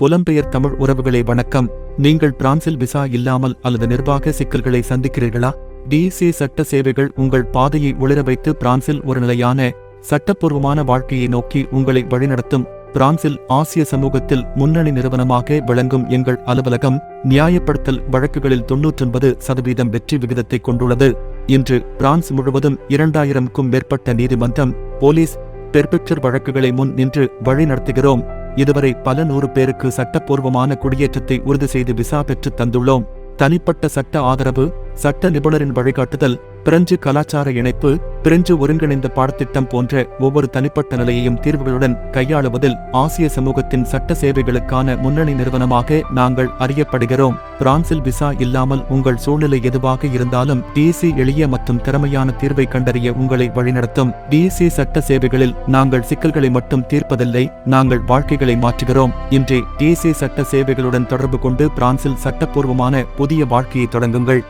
புலம்பெயர் தமிழ் உறவுகளை வணக்கம். நீங்கள் பிரான்சில் விசா இல்லாமல் அல்லது நிர்வாக சிக்கல்களை சந்திக்கிறீர்களா? டிசி சட்ட சேவைகள் உங்கள் பாதையை ஒளிர வைத்து பிரான்சில் ஒரு நிலையான சட்டப்பூர்வமான வாழ்க்கையை நோக்கி உங்களை வழிநடத்தும். பிரான்சில் ஆசிய சமூகத்தில் முன்னணி நிறுவனமாக விளங்கும் எங்கள் அலுவலகம் நியாயப்படுத்தல் வழக்குகளில் தொன்னூற்றொன்பது சதவீதம் வெற்றி விகிதத்தை கொண்டுள்ளது. இன்று பிரான்ஸ் முழுவதும் இரண்டாயிரம்க்கும் மேற்பட்ட நீதிமன்றம் போலீஸ் பெர்பெக்சர் வழக்குகளை முன் நின்று வழி நடத்துகிறோம் இதுவரை பல நூறு பேருக்கு சட்டப்பூர்வமான குடியேற்றத்தை உறுதி செய்து விசா பெற்றுத் தந்துள்ளோம். தனிப்பட்ட சட்ட ஆதரவு சட்ட நிபுணரின் வழிகாட்டுதல் பிரெஞ்சு கலாச்சார இணைப்பு பிரெஞ்சு ஒருங்கிணைந்த பாடத்திட்டம் போன்ற ஒவ்வொரு தனிப்பட்ட நிலையையும் தீர்வுகளுடன் கையாளுவதில் ஆசிய சமூகத்தின் சட்ட சேவைகளுக்கான முன்னணி நிறுவனமாக நாங்கள் அறியப்படுகிறோம். பிரான்சில் விசா இல்லாமல் உங்கள் சூழ்நிலை எதுவாக இருந்தாலும் டிசி எளிய மற்றும் திறமையான தீர்வை கண்டறிய உங்களை வழிநடத்தும். டிசி சட்ட சேவைகளில் நாங்கள் சிக்கல்களை மட்டும் தீர்ப்பதில்லை நாங்கள் வாழ்க்கைகளை மாற்றுகிறோம். இன்றே டிசி சட்ட சேவைகளுடன் தொடர்பு கொண்டு பிரான்சில் சட்டப்பூர்வமான புதிய வாழ்க்கையை தொடங்குங்கள்.